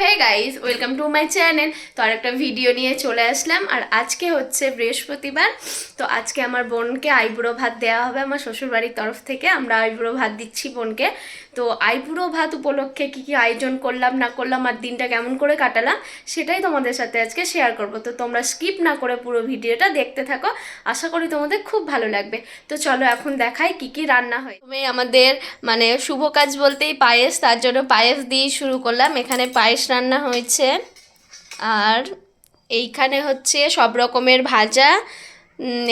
Hey guys welcome to my channel তো আর একটা ভিডিও নিয়ে চলে আসলাম। আর আজকে হচ্ছে বৃহস্পতিবার। তো আজকে আমার বোনকে আইবুড়ো ভাত দেওয়া হবে আমার শ্বশুরবাড়ির তরফ থেকে। আমরা আইবুড়ো ভাত দিচ্ছি বোনকে। তো আইবুড়ো ভাত উপলক্ষে কী কী আয়োজন করলাম, না করলাম, আর দিনটা কেমন করে কাটালাম, সেটাই তোমাদের সাথে আজকে শেয়ার করব। তো তোমরা স্কিপ না করে পুরো ভিডিওটা দেখতে থাকো। আশা করি তোমাদের খুব ভালো লাগবে। তো চলো এখন দেখাই কি কি রান্না হয়। তুমি আমাদের মানে শুভ কাজ বলতেই পায়েস, তার জন্য পায়েস দিয়ে শুরু করলাম। এখানে পায়েস রান্না হয়েছে। আর এইখানে হচ্ছে সব রকমের ভাজা।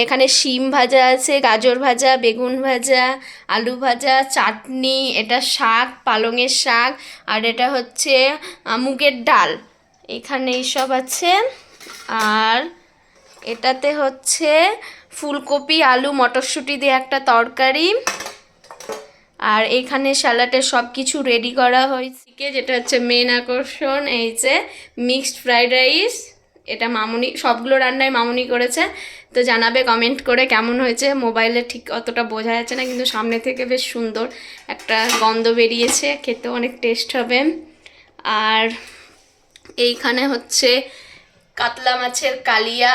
এখানে শিম ভাজা আছে, গাজর ভাজা, বেগুন ভাজা, আলু ভাজা, চাটনি, এটা শাক, পালংয়ের শাক, আর এটা হচ্ছে মুগের ডাল। এখানে এইসব আছে। আর এটাতে হচ্ছে ফুলকপি, আলু, মটরশুঁটি দিয়ে একটা তরকারি। আর এখানে স্যালাডের সব কিছু রেডি করা হয়েছে। যেটা হচ্ছে মেন আকর্ষণ, এই যে মিক্সড ফ্রাইড রাইস এটা মামুনি, সবগুলো রান্নায় মামুনি করেছে। তো জানাবে কমেন্ট করে কেমন হয়েছে। মোবাইলে ঠিক অতটা বোঝা যাচ্ছে না, কিন্তু সামনে থেকে বেশ সুন্দর একটা গন্ধ বেরিয়েছে খেতে অনেক টেস্ট হবে। আর এইখানে হচ্ছে কাতলা মাছের কালিয়া,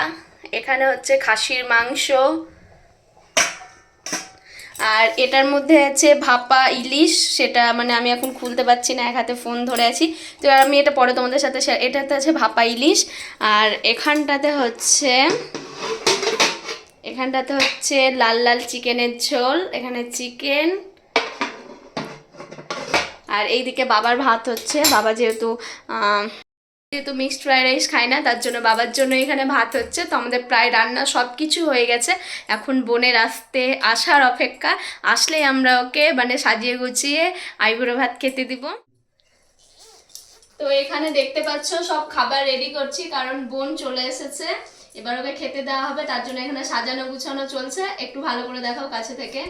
এখানে হচ্ছে খাসির মাংস আর এটার মধ্যে আছে ভাপা ইলিশ, সেটা মানে আমি এখন খুলতে পারছি না, এক হাতে ফোন ধরে আছি। তো আমি এটা পরে তোমাদের সাথে এটাতে আছে ভাপা ইলিশ, আর এখানটাতে হচ্ছে এখানটাতে হচ্ছে লাল লাল চিকেনের ঝোল, এখানে চিকেন, আর এইদিকে বাবার ভাত হচ্ছে। বাবা যেহেতু যেহেতু মিক্সড ফ্রাইড রাইস খাই না, তার জন্য বাবার জন্য এখানে ভাত হচ্ছে। তো আমাদের প্রায় রান্না সব কিছু হয়ে গেছে। এখন বোনের আসতে, আসার অপেক্ষা। আসলেই আমরা ওকে মানে সাজিয়ে গুছিয়ে আইবুড়ো ভাত খেতে দিব। তো এখানে দেখতে পাচ্ছ, সব খাবার রেডি করছি, কারণ বোন চলে এসেছে। এবার ওকে খেতে দেওয়া হবে, তার জন্য এখানে সাজানো গুছানো চলছে। একটু ভালো করে দেখাও কাছে থেকে।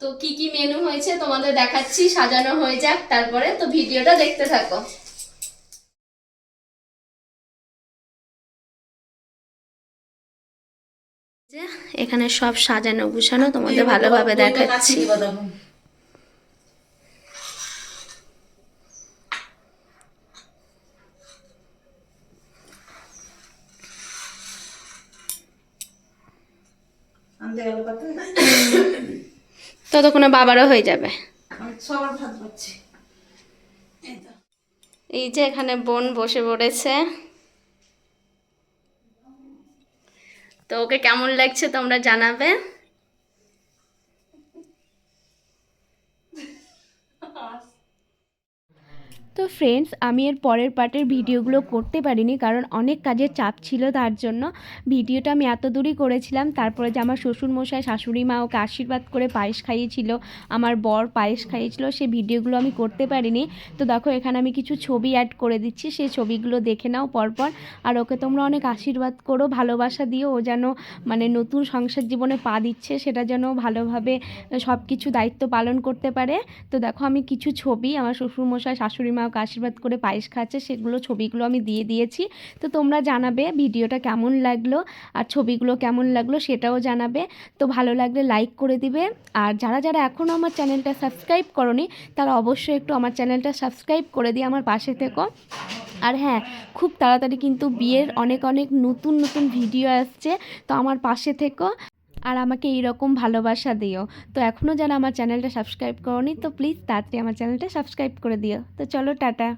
তো কি কি মেনু হয়েছে তোমাদের দেখাচ্ছি, সাজানো হয়ে যাক, তারপরে তো ভিডিওটা দেখতে থাকো। যে এখানে সব সাজানো গুছানো তোমাদের ভালোভাবে দেখাচ্ছি। ততক্ষণে বাবারও হয়ে যাবে। এই যে এখানে বোন বসে পড়েছে। তো ওকে কেমন লাগছে তোমরা জানাবে? তো ফ্রেন্ডস আমি এর পরের পার্টের ভিডিওগুলো করতে পারিনি কারণ অনেক কাজের চাপ ছিল তার জন্য। ভিডিওটা আমি এত দূরই করেছিলাম, তারপরে যে আমার শ্বশুরমশাই, শাশুড়ি মা ওকে আশীর্বাদ করে পায়েস খাইয়েছিল, আমার বর পায়েস খাইয়েছিল, সে ভিডিওগুলো আমি করতে পারিনি। তো দেখো, এখানে আমি কিছু ছবি অ্যাড করে দিচ্ছি, সেই ছবিগুলো দেখে নাও পরপর। আর ওকে তোমরা অনেক আশীর্বাদ করো, ভালোবাসা দিও, ও যেন মানে নতুন সংসার জীবনে পা দিচ্ছে, সেটা যেন ভালোভাবে সব কিছু দায়িত্ব পালন করতে পারে। তো দেখো, আমি কিছু ছবি, আমার শ্বশুরমশাই, শাশুড়ি মা ওকে আশীর্বাদ করে পায়েস খাচ্ছে, সেগুলো ছবিগুলো আমি দিয়ে দিয়েছি। তো তোমরা জানাবে ভিডিওটা কেমন লাগল, আর ছবিগুলো কেমন লাগল সেটাও জানাবে। তো ভালো লাগলে লাইক করে দিবে। আর যারা যারা এখনও আমার চ্যানেলটা সাবস্ক্রাইব করনি, তারা অবশ্যই একটু আমার চ্যানেলটা সাবস্ক্রাইব করে দিয়ে আমার পাশে থেকো। আর হ্যাঁ খুব তাড়াতাড়ি কিন্তু বিয়ের অনেক অনেক নতুন নতুন ভিডিও আসছে, তো আমার পাশে থেকো। আর আমাকে এইরকম ভালোবাসা দিও। তো এখনও যারা আমার চ্যানেলটা সাবস্ক্রাইব করনি, তো প্লিজ তাড়াতাড়ি আমার চ্যানেলটা সাবস্ক্রাইব করে দিও। তো চলো, টাটা।